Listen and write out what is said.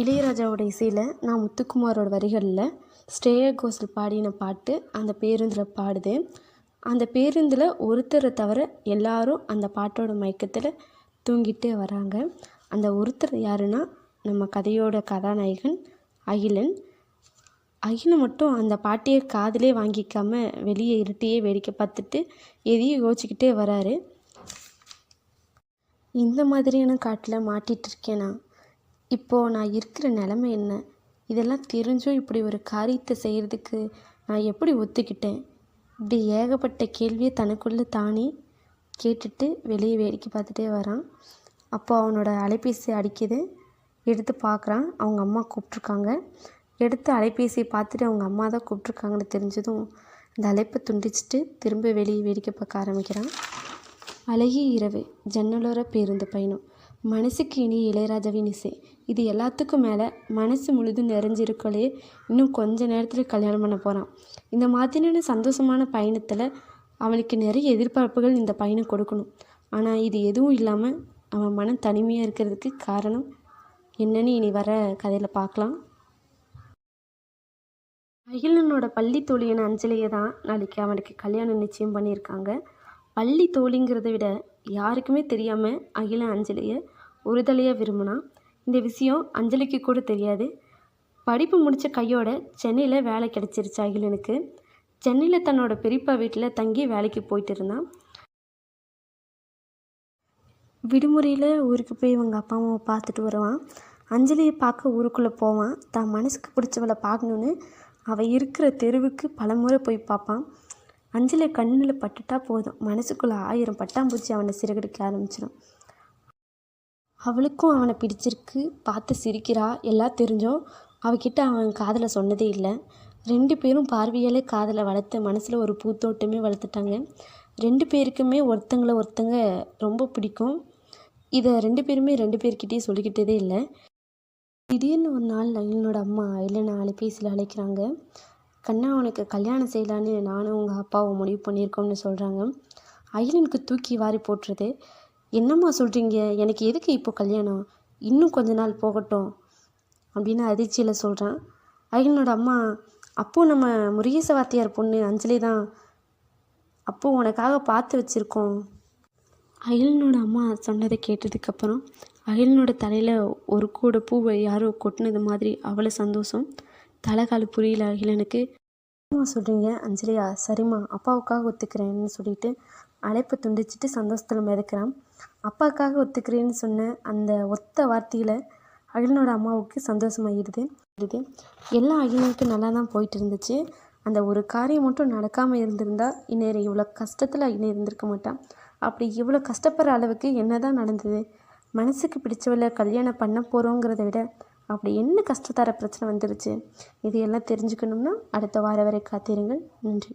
இளையராஜாவோட இசையில் நான் முத்துக்குமாரோட வரிகளில் ஸ்ரேயா கோஷல் பாடின பாட்டு அந்த பேருந்தில் பாடுது. அந்த பேருந்தில் ஒருத்தரை தவிர எல்லாரும் அந்த பாட்டோட மயக்கத்தில் தூங்கிட்டே வராங்க. அந்த ஒருத்தர் யாருன்னா நம்ம கதையோட கதாநாயகன் அகிலன். அகிலன் மட்டும் அந்த பாட்டியை காதிலே வாங்கிக்காம வெளியே இருட்டியே வேடிக்கை பார்த்துட்டு எதையும் யோசிச்சுக்கிட்டே வராரு. இந்த மாதிரியான காட்டில் மாட்டிகிட்டு இருக்கேனா? இப்போது நான் இருக்கிற நிலமை என்ன? இதெல்லாம் தெரிஞ்சும் இப்படி ஒரு காரியத்தை செய்கிறதுக்கு நான் எப்படி ஒத்துக்கிட்டேன்? இப்படி ஏகப்பட்ட கேள்வியை தனக்குள்ளே தானே கேட்டுட்டு வெளியே வேடிக்கை பார்த்துட்டே வரான். அப்போ அவனோட அலைபேசி அடிக்குது. எடுத்து பார்க்குறான். அவங்க அம்மா கூப்பிட்ருக்காங்க எடுத்து அலைபேசியை பார்த்துட்டு அவங்க அம்மா தான் கூப்பிட்ருக்காங்கன்னு தெரிஞ்சதும் இந்த அழைப்பை துண்டிச்சிட்டு திரும்ப வெளியே வேடிக்கை பார்க்க ஆரம்பிக்கிறான். அழகிய இரவு ஜன்னலோர பேருந்து பயணம். மனசுக்கு இனி இளையராஜாவின் இசை. இது எல்லாத்துக்கும் மேலே மனசு முழுதும் நிறைஞ்சிருக்கலே இன்னும் கொஞ்ச நேரத்தில் கல்யாணம் பண்ண போகிறான் இந்த மாதிரியான சந்தோஷமான பயணத்தில் அவனுக்கு நிறைய எதிர்பார்ப்புகள் இந்த பயணம் கொடுக்கணும். ஆனால் இது எதுவும் இல்லாமல் அவன் மனம் தனிமையாக இருக்கிறதுக்கு காரணம் என்னன்னு இனி வர கதையில் பார்க்கலாம் அகிலனோட பள்ளி தோழியான அஞ்சலியை தான் நாளைக்கு அவனுக்கு கல்யாணம் நிச்சயம் பண்ணியிருக்காங்க. பள்ளி தோழிங்கிறத விட யாருக்குமே தெரியாமல் அகிலன் அஞ்சலியை ஒருதலையாக விரும்பினான் இந்த விஷயம் அஞ்சலிக்கு கூட தெரியாது. படிப்பு முடித்த கையோட சென்னையில் வேலை கிடச்சிருச்சு அகிலனுக்கு. சென்னையில் தன்னோட பெரியப்பா வீட்டில் தங்கி வேலைக்கு போயிட்டு இருந்தான். விடுமுறையில் ஊருக்கு போய் இவங்க அப்பா அம்மாவை பார்த்துட்டு வருவான். அஞ்சலியை பார்க்க ஊருக்குள்ளே போவான். தான் மனசுக்கு பிடிச்சவளை பார்க்கணுன்னு அவள் இருக்கிற தெருவுக்கு பலமுறை போய் பார்ப்பான். அஞ்சலி கண்ணில் பட்டுட்டா போதும். மனசுக்குள்ளே ஆயிரம் பட்டாம்பூச்சி அவனை சிறகடிக்க ஆரம்பிச்சிடும் அவளுக்கும் அவனை பிடிச்சிருக்கு. பார்த்து சிரிக்கிறா. எல்லாம் தெரிஞ்சோம். அவகிட்ட அவன் காதலை சொன்னதே இல்லை. ரெண்டு பேரும் பார்வையாலே காதலை வளர்த்து மனசில் ஒரு பூத்தோட்டமே வளர்த்துட்டாங்க. ரெண்டு பேருக்குமே ஒருத்தங்கள ஒருத்தங்க ரொம்ப பிடிக்கும். இதை ரெண்டு பேருமே ரெண்டு பேர்கிட்டயே சொல்லிக்கிட்டதே இல்லை. திடீர்னு ஒரு நாள் என்னோட அம்மா இல்லைன்னா அலைபேசியில் அழைக்கிறாங்க. கண்ணா உனக்கு கல்யாணம் செய்யலான்னு நானும் உங்கள் அப்பாவும் முடிவு பண்ணியிருக்கோம்னு சொல்கிறாங்க அயலனுக்கு தூக்கி வாரி போட்டுருது. என்னம்மா சொல்கிறீங்க எனக்கு எதுக்கு இப்போ கல்யாணம்? இன்னும் கொஞ்ச நாள் போகட்டும் அப்படின்னு அதிர்ச்சியில் சொல்கிறான் அயலனோட அம்மா அப்போ நம்ம முருகேச வாத்தியார் பொண்ணு அஞ்சலி தான். அப்போ உனக்காக பார்த்து வச்சுருக்கோம். அயலனோட அம்மா சொன்னதை கேட்டதுக்கப்புறம் அயலனோட தலையில் ஒரு கூட பூவை யாரோ கொட்டினது மாதிரி அவ்வளோ சந்தோஷம். தலைகால் புரியல அகிலனுக்கு அம்மா சொல்கிறீங்க அஞ்சலியா? சரிம்மா அப்பாவுக்காக ஒத்துக்கிறேன்னு சொல்லிட்டு அழைப்பை துண்டிச்சிட்டு சந்தோஷத்தில் மிதக்கிறான். அப்பாவுக்காக ஒத்துக்கிறேன்னு சொன்ன அந்த ஒத்த வார்த்தையில் அகிலனோட அம்மாவுக்கு சந்தோஷமாகிடுது இது எல்லாம் அகிலனுக்கு நல்லா தான் போயிட்டு இருந்துச்சு அந்த ஒரு காரியம் மட்டும் நடக்காமல் இருந்திருந்தா இன்னேரம் இவ்வளோ கஷ்டத்தில் இன்னும் இருந்திருக்க மாட்டான். அப்படி இவ்வளோ கஷ்டப்படுற அளவுக்கு என்ன தான் நடந்தது? மனசுக்கு பிடிச்சவளை கல்யாணம் பண்ண போகிறோங்கிறத விட அப்படி என்ன கஷ்டத்தர பிரச்சனை வந்துருச்சு? இது எல்லாம் தெரிஞ்சுக்கணும்னா அடுத்த வார வரை காத்திருங்கள். நன்றி.